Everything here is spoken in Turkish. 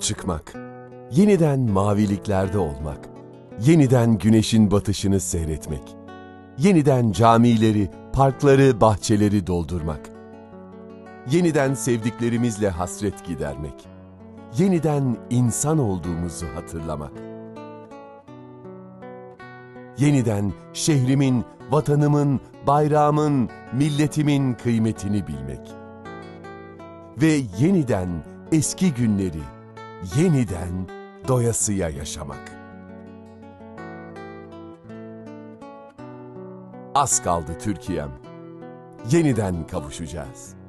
çıkmak, yeniden maviliklerde olmak, yeniden güneşin batışını seyretmek, yeniden camileri, parkları, bahçeleri doldurmak, yeniden sevdiklerimizle hasret gidermek, yeniden insan olduğumuzu hatırlamak, yeniden şehrimin, vatanımın, bayrağımın, milletimin kıymetini bilmek ve yeniden eski günleri yeniden doyasıya yaşamak. Az kaldı Türkiye'm. Yeniden kavuşacağız.